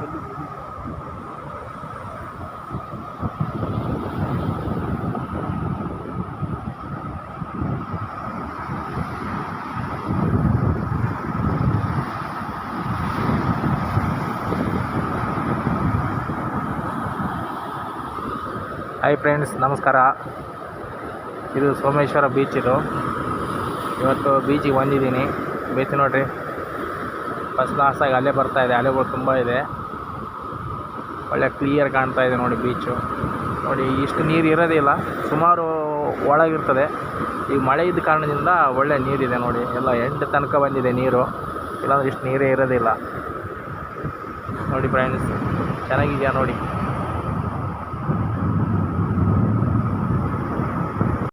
Hi friends ನಮಸ್ಕಾರ. ಇದು Someshwara beach ಇದು. ಇವತ್ತು ಬೀಚಿಗೆ ಬಂದಿದ್ದೀನಿ. ಬೀಚ್ ನೋಡಿರಿ. ಫಸ್ಟ್ ಕ್ಲಾಸಾಗಿ ಅಲೆ ಬರ್ತಾ ಇದೆ. ಅಲೆಗಳು ತುಂಬ ಇದೆ. ಒಳ್ಳೆ ಕ್ಲಿಯರ್ ಕಾಣ್ತಾ ಇದೆ ನೋಡಿ ಬೀಚು ನೋಡಿ ಇಷ್ಟು ನೀರು ಇರೋದಿಲ್ಲ ಸುಮಾರು ಒಳಗಿರ್ತದೆ. ಈಗ ಮಳೆ ಇದ್ದ ಕಾರಣದಿಂದ ಒಳ್ಳೆ ನೀರಿದೆ ನೋಡಿ. ಎಲ್ಲ ಎಂಟು ತನಕ ಬಂದಿದೆ ನೀರು. ಇಲ್ಲಾಂದ್ರೆ ಇಷ್ಟು ನೀರೇ ಇರೋದಿಲ್ಲ ನೋಡಿ ಫ್ರೆಂಡ್ಸ್ ಚೆನ್ನಾಗಿದೆಯಾ ನೋಡಿ?